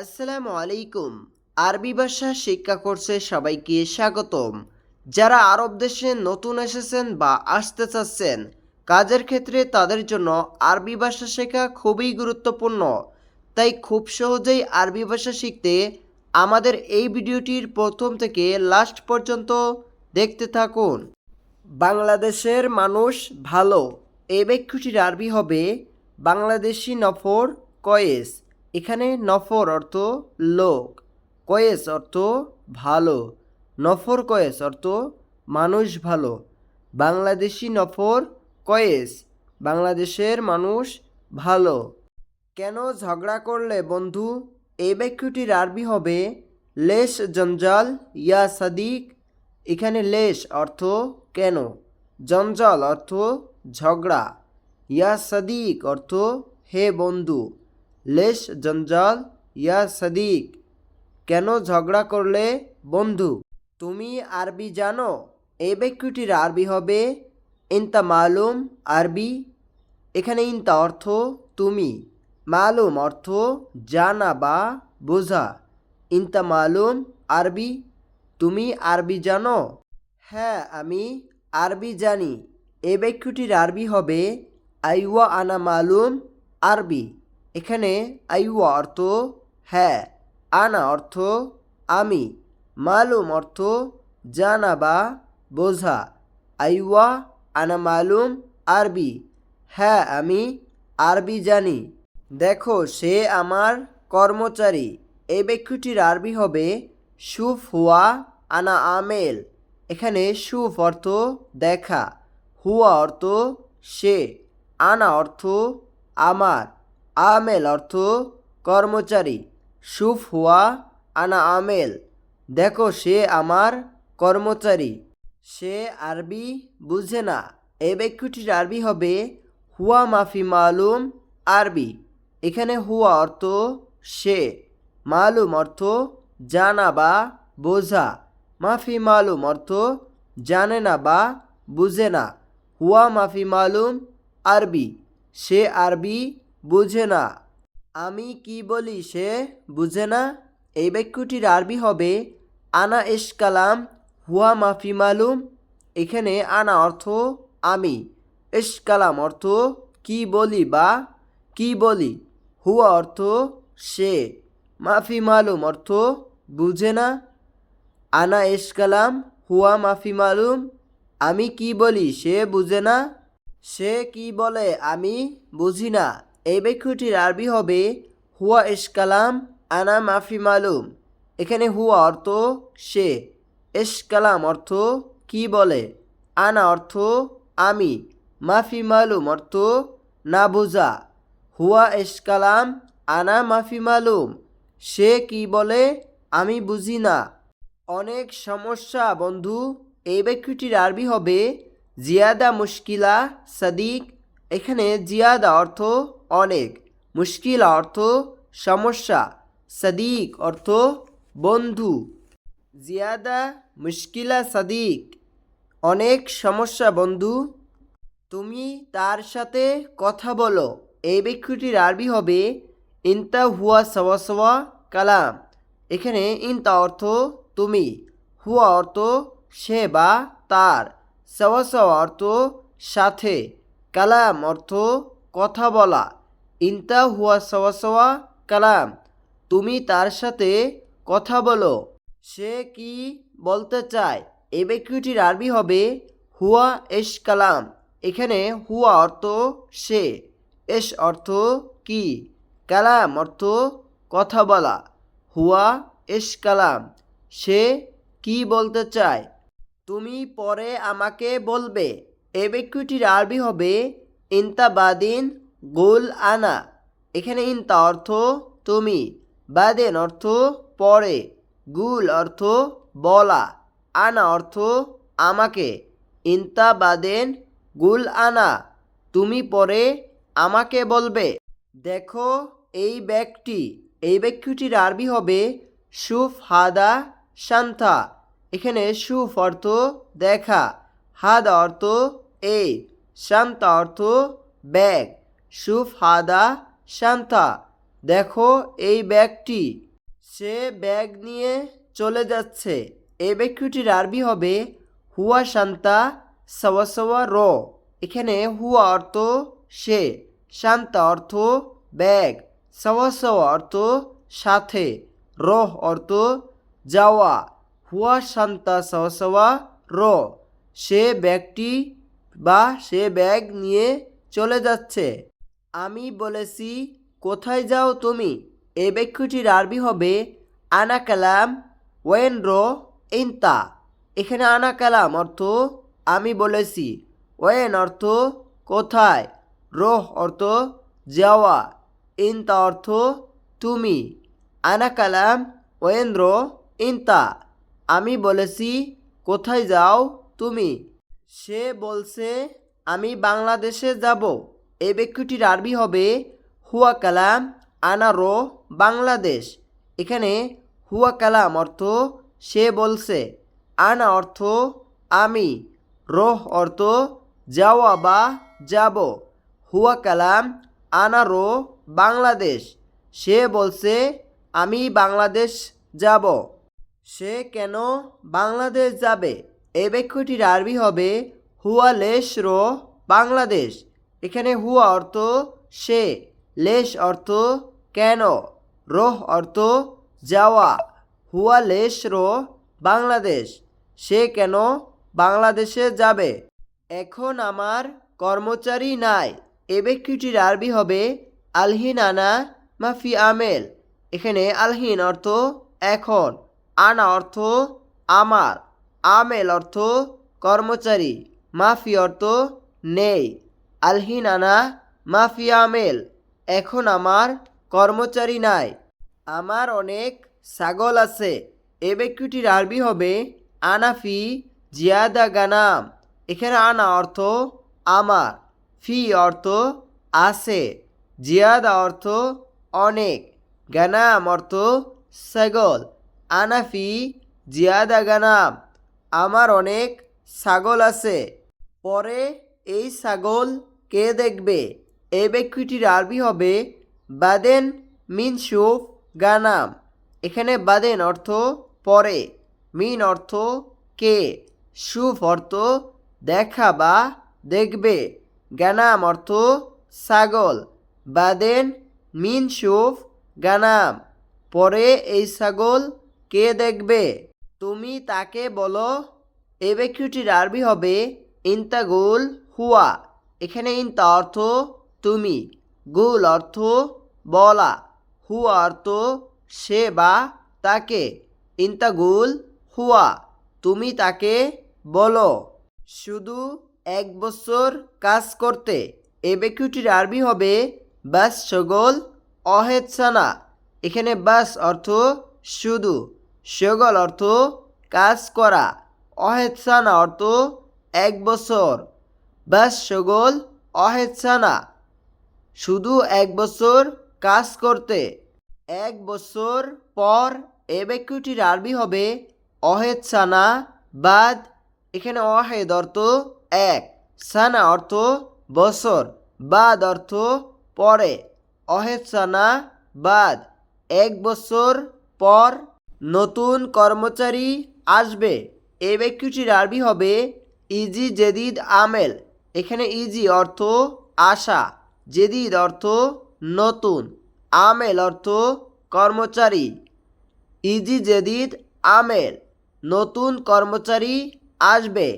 আসসালামু আলাইকুম। আরবি ভাষা শিক্ষা কোর্সে সবাইকে স্বাগতম। যারা আরব দেশে নতুন এসেছেন বা আসতে চাচ্ছেন, কাজের ক্ষেত্রে তাদের জন্য আরবি ভাষা শেখা খুবই গুরুত্বপূর্ণ। তাই খুব সহজেই আরবি ভাষা শিখতে আমাদের এই ভিডিওটির প্রথম থেকে লাস্ট পর্যন্ত দেখতে থাকুন। বাংলাদেশের মানুষ ভালো এই বাক্যটির আরবি হবে বাংলাদেশি নফর কয়েস। এখানে নফর অর্থ লোক, কয়েস অর্থ ভালো, নফর কয়েস অর্থ মানুষ ভালো। বাংলাদেশি নফর কয়েস, বাংলাদেশের মানুষ ভালো। কেন ঝগড়া করলে বন্ধু? এই বাক্যটির আরবি হবে লেশ জঞ্জাল ইয়া সাদিক। এখানে লেশ অর্থ কেন? জঞ্জাল অর্থ ঝগড়া। ইয়া সাদিক অর্থ হে বন্ধু। লেশ জঞ্জাল, ইয়া সাদিক, কেন ঝগড়া করলে বন্ধু? তুমি আরবি জানো? এই বাক্যটির আরবি হবে ইনতা মালুম আরবি। এখানে ইনতা অর্থ তুমি। মালুম অর্থ জানা বা বোঝা। ইনতা মালুম আরবি। তুমি আরবি জানো? হ্যাঁ আমি আরবি জানি। এই বাক্যটির আরবি হবে, আইওয়া আনা মালুম আরবি। এখানে আইওয়া অর্থ হ্যাঁ আনা অর্থ আমি, মালুম অর্থ জানা বা বোঝা। আইওয়া আনা মালুম, আরবি হ্যাঁ আমি, আরবি জানি। দেখো, সে আমার কর্মচারী। এই বাক্যটির আরবি হবে সুফ হুয়া, আনা আমেল। এখানে সুফ অর্থ দেখা, হুয়া অর্থ সে, আনা অর্থ আমার। আমেল অর্থ কর্মচারী। সুফ হুয়া আনা আমেল। দেখো, সে আমার কর্মচারী। সে আরবি বুঝে না। এই বাক্যটির আরবি হবে হুয়া মাফি মালুম আরবি। এখানে হুয়া অর্থ সে। মালুম অর্থ জানা বা বোঝা। মাফি মালুম অর্থ জানে না বা বুঝে না। হুয়া মাফি মালুম আরবি। সে আরবি বুঝে না। আমি কি বলি সে? বুঝে না? এই বাক্যটির আরবি হবে, আনা এস কালাম, হুয়া মাফি মালুম। এখানে আনা অর্থ, আমি। এস কালাম অর্থ, কি বলি বা কি বলি? হুয়া অর্থ, সে। মাফি মালুম অর্থ, বুঝে না। আনা এস কালাম, হুয়া মাফি মালুম। আমি কি বলি সে বুঝে না? সে কি বলে আমি বুঝি না। এই বাক্যটির আরবি হবে হুয়া এস কালাম আনা মাফি মালুম। এখানে হুয়া অর্থ সে, এস কালাম অর্থ কি বলে? আনা অর্থ আমি, মাফি মালুম অর্থ না বোঝা। হুয়া এস কালাম আনা মাফি মালুম, সে কি বলে আমি বুঝি না। অনেক সমস্যা বন্ধু এই বাক্যটির আরবি হবে জিয়াদা মুশকিলা সাদিক। এখানে জিয়াদা অর্থ অনেক। মুশকিল অর্থ সমস্যা, সাদিক অর্থ বন্ধু। জিয়াদা, মুশকিলা, সাদিক। অনেক সমস্যা, বন্ধু। তুমি তার সাথে কথা বলো। এই বাক্যটির আরবি হবে ইনতা হুয়া সওয়া সওয়া কালাম। এখানে ইনতা অর্থ তুমি, হুয়া অর্থ সে বা তার। সওয়া সওয়া অর্থ সাথে, কালাম অর্থ কথা বলা। ইনতা হুয়া সওয়া সওয়া কালাম। তুমি তার সাথে কথা বলো। সে কি বলতে চায়? এই বাক্যটির আরবি হবে হুয়া এস কালাম। এখানে হুয়া অর্থ সে, এস অর্থ কি? কালাম অর্থ কথা বলা। হুয়া এস কালাম। সে কি বলতে চায়? তুমি পরে আমাকে বলবে। এই বাক্যটির আরবি হবে ইনতা বাদিন গোল আনা। এখানে ইনতা অর্থ তুমি, বাদেন অর্থ পরে, গুল অর্থ বলা, আনা অর্থ আমাকে। ইনতা, বাদেন, গুল আনা, তুমি পরে আমাকে বলবে। দেখো এই ব্যাগটি, এই বাক্যটির আরবি হবে সুফ হাদা শান্তা এখানে সুফ অর্থ দেখা, হাদা অর্থ এই শান্তা অর্থ ব্যাগ। সুফ হাদা শান্তা, দেখো এই ব্যাগটি। সে ব্যাগ নিয়ে চলে যাচ্ছে। এই বাক্যটির আরবি হবে হুয়া শান্তা সওয়া সওয়া র। এখানে হুয়া অর্থ সে, শান্তা অর্থ ব্যাগ, সওয়া সওয়া অর্থ সাথে, রহ অর্থ যাওয়া। হুয়া শান্তা সওয়া সওয়া র। সে ব্যাগটি বা সে ব্যাগ নিয়ে চলে যাচ্ছে। আমি বলেছি, কোথায় যাও তুমি? এই বাক্যটির আরবি হবে, আনা কালাম ওয়েন রো ইনতা। এখানে আনা কালাম অর্থ, আমি বলেছি। ওয়েন অর্থ, কোথায়? রোহ অর্থ, যাওয়া। ইনতা অর্থ, তুমি। আনা কালাম ওয়েন রো ইনতা। আমি বলেছি, কোথায় যাও তুমি? সে বলছে, আমি বাংলাদেশে যাব। এই বাক্যটির আরবি হবে হুয়া কালাম আনারো বাংলাদেশ। এখানে হুয়া কালাম অর্থ সে বলছে, আনা অর্থ আমি, রোহ অর্থ যাওয়া বা যাব। হুয়া কালাম আনারো বাংলাদেশ। সে বলছে, আমি বাংলাদেশ যাব। সে কেন বাংলাদেশ যাবে? এই বাক্যটির আরবি হবে হুয়া লেশ রো, বাংলাদেশ। এখানে হুয়া অর্থ সে, লেশ অর্থ কেন, রোহ অর্থ যাওয়া। হুয়া লেশ রো বাংলাদেশ, সে কেন বাংলাদেশে যাবে? এখন আমার কর্মচারী নাই। এ বাক্যটির আরবি হবে আলহিন আনা মাফি আমেল। এখানে আলহিন অর্থ এখন, আনা অর্থ আমার, আমেল অর্থ কর্মচারী, মাফি অর্থ নেই। আলহিন আনা মাফি আমেল এখন আমার কর্মচারী নাই। আমার অনেক ছাগল আছে, এ বাক্যটির আরবি হবে আনাফি জিয়াদা গানাম। এখানে আনা অর্থ আমার, ফি অর্থ আছে, জিয়াদা অর্থ অনেক, গানাম অর্থ ছাগল, আনাফি জিয়াদা গানাম। আমার অনেক ছাগল আছে, পরে এই ছাগল কে দেখবে? এই বাক্যটির আরবি হবে বাদেন মিন মিনসুফ গানাম। এখানে বাদেন অর্থ পরে, মিন অর্থ কে। সুফ অর্থ দেখা বা দেখবে, গানাম অর্থ ছাগল। বাদেন মিন সুফ গানাম। পরে এই ছাগল কে দেখবে? তুমি তাকে বলো, এ বাক্যটির আরবি হবে ইন্তাগুল হুয়া। এখানে ইন্তা অর্থ তুমি। গুল অর্থ বলা। হুয়া অর্থ সে বা তাকে। ইন্তাগুল হুয়া। তুমি তাকে বলো। শুধু এক বছর কাজ করতে। এই বাক্যটির আরবি হবে বাস সগল, অহেদ সানা। এখানে বাস অর্থ শুধু, সগল অর্থ কাজ করা। অহেদ সানা অর্থ এক বছর। বাস সগল, অহেদ সানা শুধু এক বছর কাজ করতে। এক বছর পর এ বাক্যটির আরবি হবে অহেদ সানা বাদ এখানে অহেদ অর্থ এক সানা অর্থ বছর, বাদ অর্থ পরে। অহেদ সানা বাদ এক বছর পর নতুন কর্মচারী আসবে। এই বাক্যটির আরবি হবে ইজি জেদিদ আমেল। এখানে ইজি অর্থ আশা জেদিদ অর্থ নতুন আমেল অর্থ কর্মচারী ইজি জেদিদ আমেল নতুন কর্মচারী আসবে।